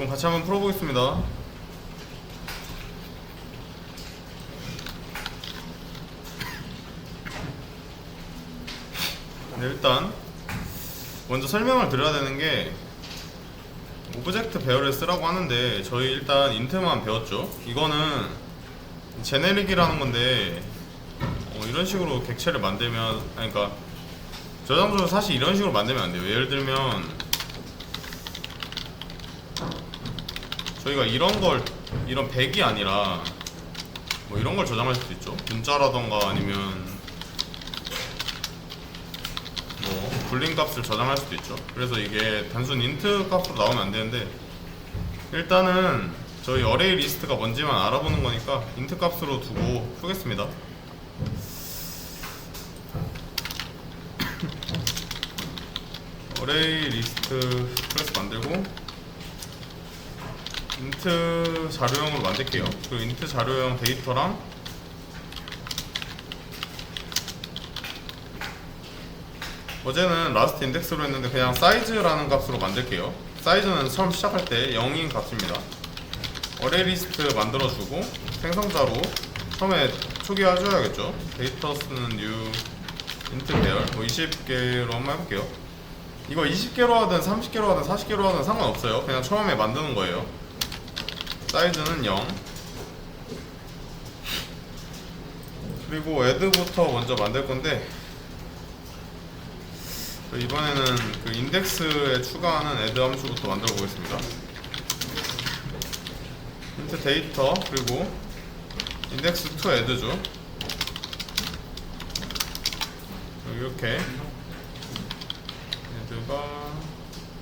이번 같이 한번 풀어보겠습니다. 네, 일단 먼저 설명을 드려야 되는 게 오브젝트 배열을 쓰라고 하는데 저희 일단 인트만 배웠죠. 이거는 제네릭이라는 건데 어, 이런 식으로 객체를 만들면 그러니까 저장소를 사실 이런 식으로 만들면 안 돼요. 예를 들면 저희가 이런 걸 이런 백이 아니라 뭐 이런 걸 저장할 수도 있죠. 문자라던가 아니면 뭐 불린 값을 저장할 수도 있죠. 그래서 이게 단순 인트 값으로 나오면 안 되는데 일단은 저희 어레이 리스트가 뭔지만 알아보는 거니까 인트 값으로 두고 푸겠습니다. 어레이 리스트 클래스 만들고 인트 자료형으로 만들게요. 그리고 인트 자료형 데이터랑 어제는 라스트 인덱스로 했는데 그냥 사이즈라는 값으로 만들게요. 사이즈는 처음 시작할 때 0인 값입니다. 어레이 리스트 만들어주고 생성자로 처음에 초기화해줘야겠죠. 데이터 쓰는 new 인트 배열 뭐 20개로 한번 해볼게요. 이거 20개로 하든 30개로 하든 40개로 하든 상관없어요. 그냥 처음에 만드는 거예요. 사이즈는 0. 그리고 애드부터 먼저 만들 건데 저 이번에는 그 인덱스에 추가하는 애드 함수부터 만들어 보겠습니다. 인트 데이터 그리고 인덱스 투 애드죠. 이렇게 애드가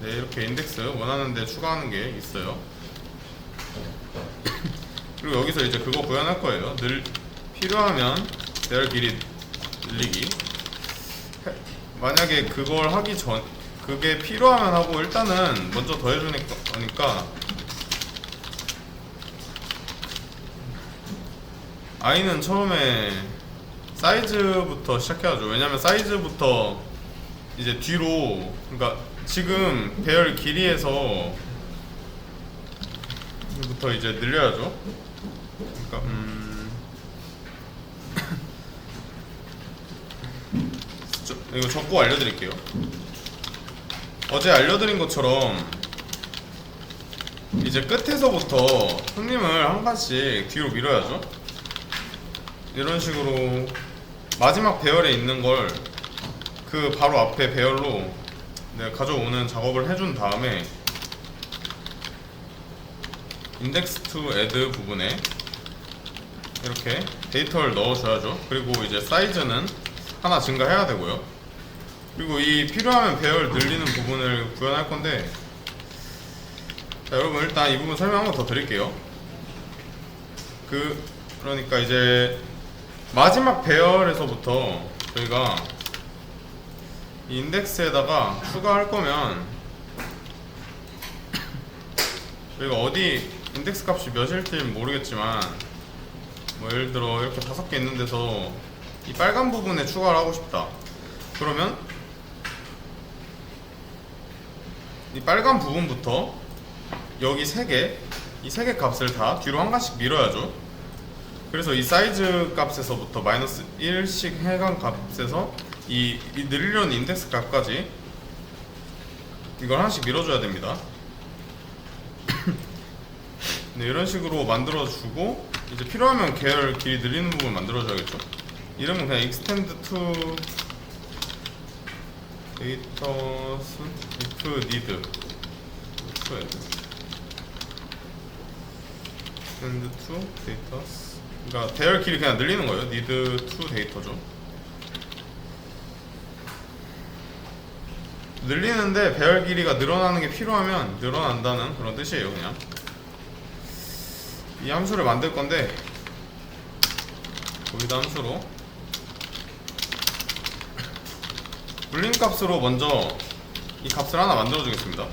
네 이렇게 인덱스 원하는 데 추가하는 게 있어요. 그리고 여기서 이제 그거 구현할 거예요. 늘 필요하면 대열 길이 늘리기. 해- 만약에 그걸 하기 전 그게 필요하면 하고 일단은 먼저 더해주니까 i는 처음에 사이즈부터 시작해야죠. 왜냐면 사이즈부터 이제 뒤로 그러니까 지금 배열 길이에서 부터 이제 늘려야죠. 그러니까 음 저, 이거 적고 알려드릴게요. 어제 알려드린 것처럼 이제 끝에서부터 손님을 한 칸씩 뒤로 밀어야죠. 이런 식으로 마지막 배열에 있는 걸 그 바로 앞에 배열로 내가 가져오는 작업을 해준 다음에 인덱스 투 애드 부분에 이렇게 데이터를 넣어줘야죠. 그리고 이제 사이즈는 하나 증가해야 되고요. 그리고 이 필요하면 배열 늘리는 부분을 구현할 건데 자, 여러분 일단 이 부분 설명 한 번 더 드릴게요. 그 그러니까 이제 마지막 배열에서부터 저희가 이 인덱스에다가 추가할 거면 저희가 어디 인덱스 값이 몇일지는 모르겠지만 뭐 예를 들어 이렇게 다섯 개 있는 데서 이 빨간 부분에 추가를 하고 싶다 그러면 이 빨간 부분부터 여기 세 개, 이 세 개 값을 다 뒤로 한 칸씩 밀어야죠. 그래서 이 사이즈 값에서부터 마이너스 1씩 해간 값에서 이, 이 늘리려는 인덱스 값까지 이걸 하나씩 밀어줘야 됩니다. 네, 이런 식으로 만들어주고 이제 필요하면 계열 길이 늘리는 부분 만들어줘야겠죠. 이름은 그냥 extend to data's if need add extend to data's 그러니까 대열 길이 그냥 늘리는 거예요. need to 데이터죠. 늘리는데 배열 길이가 늘어나는 게 필요하면 늘어난다는 그런 뜻이에요, 그냥. 이 함수를 만들 건데 거기다 함수로 불린 값으로 먼저 이 값을 하나 만들어 주겠습니다.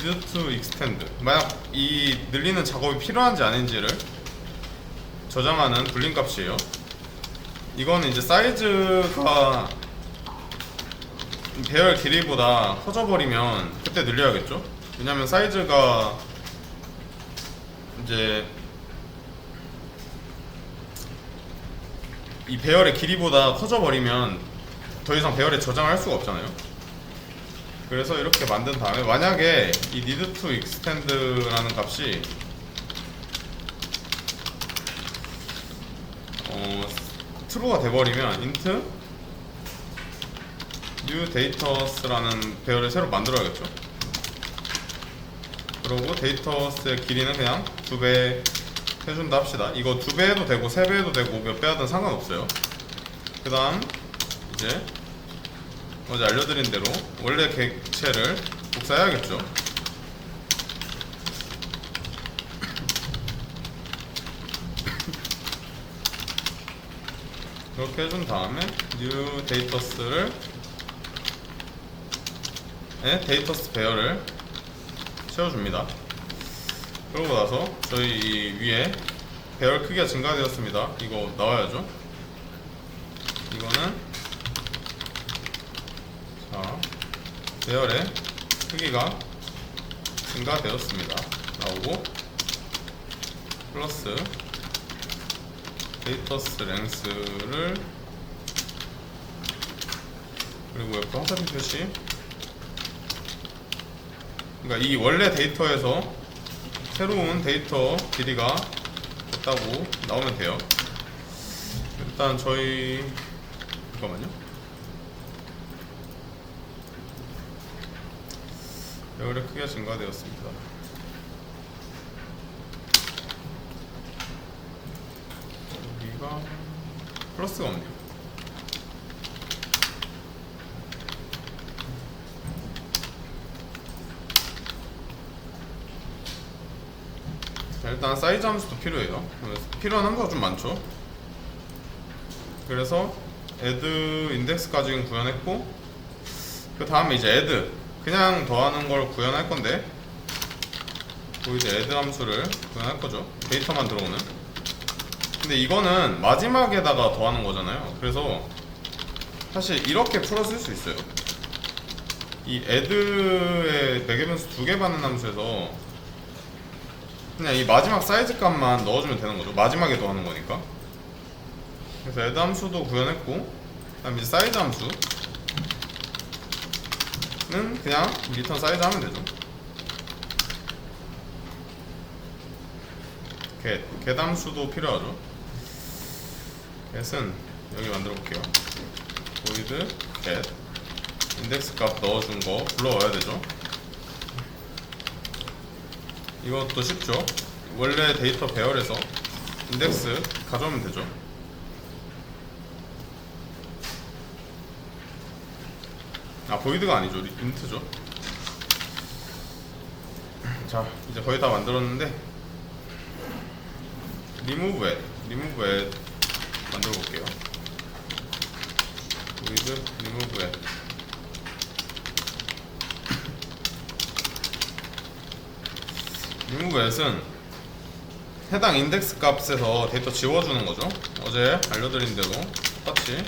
need to extend. 만약 이 늘리는 작업이 필요한지 아닌지를 저장하는 불린 값이에요. 이거는 이제 사이즈가 배열 길이보다 커져버리면 그때 늘려야겠죠? 왜냐면 사이즈가 이제 이 배열의 길이보다 커져버리면 더 이상 배열에 저장을 할 수가 없잖아요. 그래서 이렇게 만든 다음에 만약에 이 need to extend라는 값이 어, true가 돼버리면 int new datas라는 배열을 새로 만들어야겠죠. 그리고 데이터스의 길이는 그냥 두 배 해준다 합시다. 이거 두배 해도 되고 세배 해도 되고 몇 배 하든 상관없어요. 그 다음 이제 어제 알려드린 대로 원래 객체를 복사해야겠죠. 이렇게 해준 다음에 new datas를 네, 데이터스 배열을 채워줍니다. 그러고 나서 저희 이 위에 배열 크기가 증가되었습니다. 이거 나와야죠. 이거는 자 배열의 크기가 증가되었습니다. 나오고 플러스 데이터스 랭스를 그리고 옆에 화살표 표시 그러니까 이 원래 데이터에서 새로운 데이터 길이가 됐다고 나오면 돼요. 일단 저희 잠깐만요. 배열의 크기가 증가되었습니다. 여기가 플러스가 없네요. 일단 사이즈 함수도 필요해요. 필요한 함수가 좀 많죠. 그래서 add index까지 는 구현했고 그 다음에 이제 add 그냥 더하는 걸 구현할 건데 그 이제 add 함수를 구현할 거죠. 데이터만 들어오는. 근데 이거는 마지막에다가 더하는 거잖아요. 그래서 사실 이렇게 풀어 쓸 수 있어요. 이 add의 매개변수 두 개 받는 함수에서 그냥 이 마지막 사이즈 값만 넣어주면 되는 거죠. 마지막에 더하는 거니까. 그래서 add 함수도 구현했고, 그다음 이제 사이즈 함수는 그냥 리턴 사이즈 하면 되죠. get, get 함수도 필요하죠. get은 여기 만들어 볼게요. void get 인덱스 값 넣어준 거 불러와야 되죠. 이것도 쉽죠. 원래 데이터 배열에서 인덱스 가져오면 되죠. 아 보이드가 아니죠. 리- 인트죠. 자 이제 거의 다 만들었는데 리무브 앱 리무브 앱 만들어 볼게요. 보이드 리무브 앱 리무브 앱은 해당 인덱스 값에서 데이터 지워주는 거죠. 어제 알려드린 대로 똑같이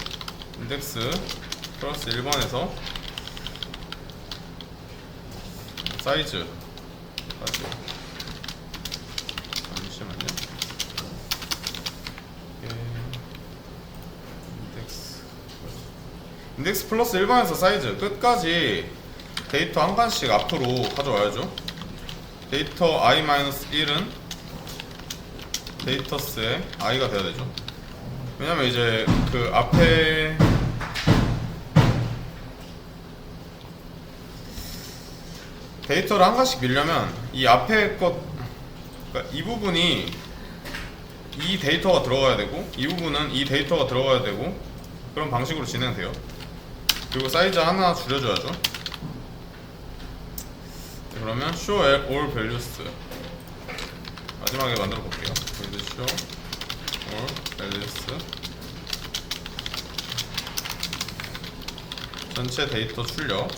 인덱스 플러스 1번에서 사이즈 사이즈 잠시만요. 인덱스 인덱스 플러스 1번에서 사이즈 끝까지 데이터 한 칸씩 앞으로 가져와야죠. 데이터 i-1은 데이터스의 i가 돼야 되죠. 왜냐면 이제 그 앞에 데이터를 한 가지씩 밀려면 이 앞에 것, 그러니까 이 부분이 이 데이터가 들어가야 되고 이 부분은 이 데이터가 들어가야 되고 그런 방식으로 진행돼요. 그리고 사이즈 하나 줄여줘야죠. 네, 그러면 show all values 마지막에 만들어 볼게요. void show all values 전체 데이터 출력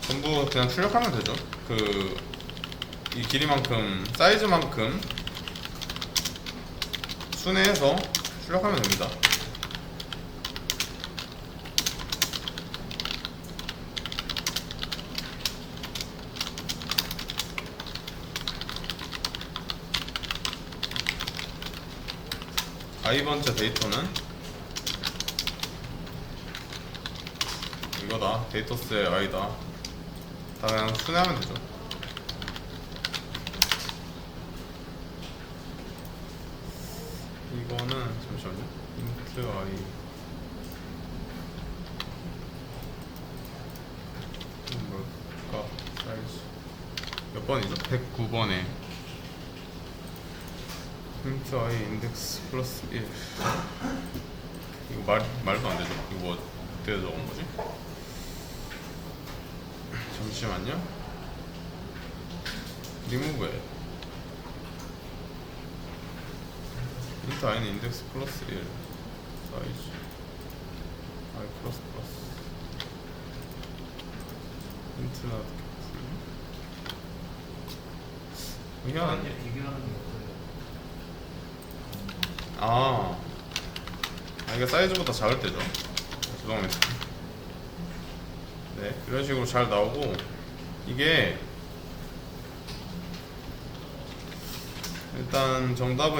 전부 그냥 출력하면 되죠. 그 이 길이만큼 사이즈만큼 순회해서 출력하면 됩니다. 아이 번째 데이터는 이거다. 데이터스의 아이다. 다 그냥 순회하면 되죠 이거는 잠시만요. 인트 이건 뭘까? 사이즈. 몇 번이죠? 109번에. 인트 아이 인덱스 플러스 1 이거 말, 말도 안 되죠? 이거 뭐 어떻게 적은 거지? 잠시만요. 리무브에 인트 아이는 인덱스 플러스 1 사이즈 아이 플러스 플러스 인트 나트 풀 희한한 이렇게 비교하는 게 없어요. 아, 아 이게 사이즈보다 작을 때죠. 죄송합니다. 네, 이런 식으로 잘 나오고 이게 일단 정답은